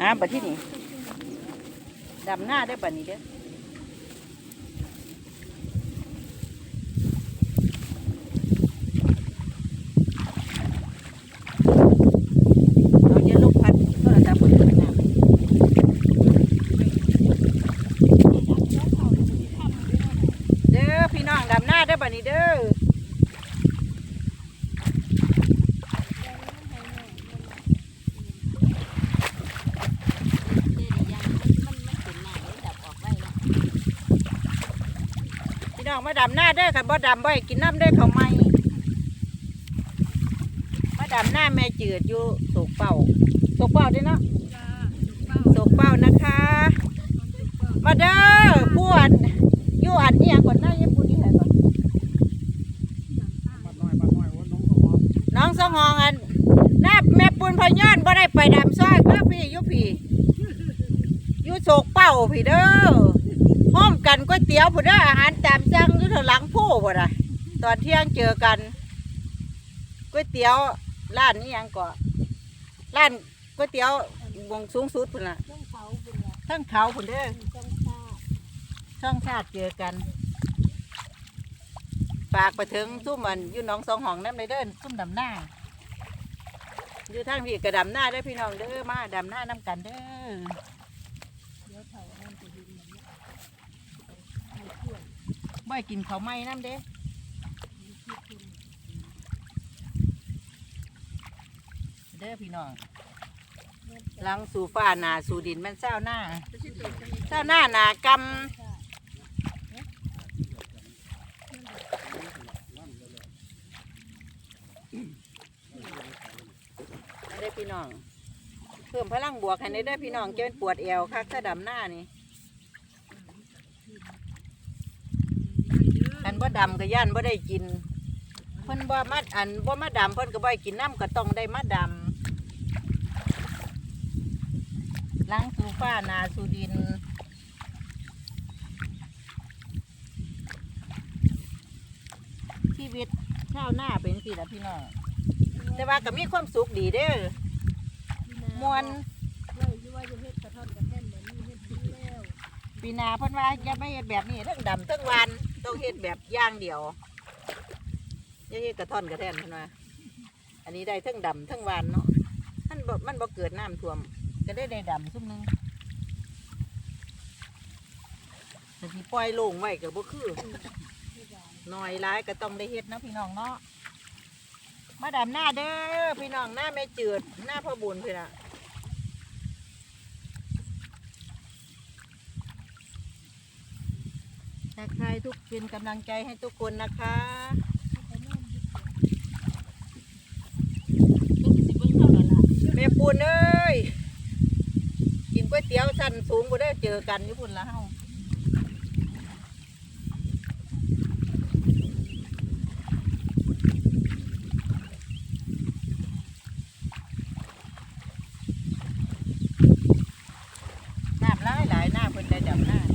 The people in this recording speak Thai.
อ่าบัดที่นี่ดำหน้าได้บัดนี้เด้อเอาเยอะลูกพัดโทรศัพท์คนอื่นนะเด้อพี่น้องดำหน้าได้บัดนี้เด้อ น้องมาดำหน้าเด้อค่ะบ่ดำบ่ให้กินน้ำเด้อเขาวไม่มาดำหน้าแม่จืดอยู่โศกเป่าโศกเป่าเด้อเนาะโศกเป่านะคะ มาเด้อผู้อันอยู่อันนี้ยังก่อนหน้าญี่ปุ่นนี่ไหนก่อนน้องสองหองอันหน้าแม่ปุนพะย้อนบ่ได้ไปดำซอยก็พี่อยู่พี่อยู่โศกเป่าพี่เด้อห้อม กันก๋วยเตี๋ยวผู้ได้ออาหารตามสั่งอยู่ทางหลังผู้ผู้ใดตอนเที่ยงเจอกันก๋วยเตี๋ยวร้านนี้ยังก่อร้านก๋วยเตี๋ยววงสูงสุดพุ่นละทั้งเขาพุ่นเด้อช่องชาติเจอกันฝากไปถึงซุ่มมันอยู่น้องสองห้องน้ำในเด้อซุ่มดำหน้าอยู่ทางพี่กระดำหน้าเด้พี่น้องเด้อมาดำหน้าน้ำกันเด้อ บ่กินข้าวไหม้น้ำเด้เด้อพี่น้องหลังสู่ฟ้าหนาสู่ดินแมันเศร้าหน้าเศร้าหน้าหนากำเด้อพี่น้อง เพิ่มพลังบวกให้ได้เด้อพี่น้องจะเป็นปวดเอวคักถ้าดำหน้านี่ อันบ่ดำก็ย่านบ่ได้กิน เพิ่นบ่มาอันบ่มาดำเพิ่นก็บ่ให้กินน้ำก็ต้องได้มาดำล้างสู่ฟ้านาสู่ดินชีวิตชาวนาเป็นสิล่ะพี่น้องแต่ว่าก็มีความสุขดีเด้อมวน ปีหนาเพิ่นว่าอย่าไม่เฮ็ดแบบนี้ทั้งดำทั้งหวันต้องเฮ็ดแบบอย่างเดียวอย่าเฮ็ดกระท่อนกระแท่นเพิ่นว่าอันนี้ได้ทั้งดำทั้งหวานเนาะมันบ่มันบ่เกิดน้ำท่วม ก็ได้ได้ดำซุ่มหนึงแต่ที่ปล่อยโลงไว้ก็บ่คือหน่อยร้ายก็ต้องได้เฮ็ดเนาะพี่น้องเนาะมาดำหน้าเด้อพี่น้องหน้าแม่จืดหน้าพ่อบุญพี่ละ ทักทายทุกเป็นกำลังใจให้ทุกคนนะคะแม่ปูนเอ้ยกินก๋วยเตี๋ยวชั้นสูงก็ได้เจอกันญี่ปุ่นละเฮาน้ำหลายหลายหน้าคนไดดับหน้า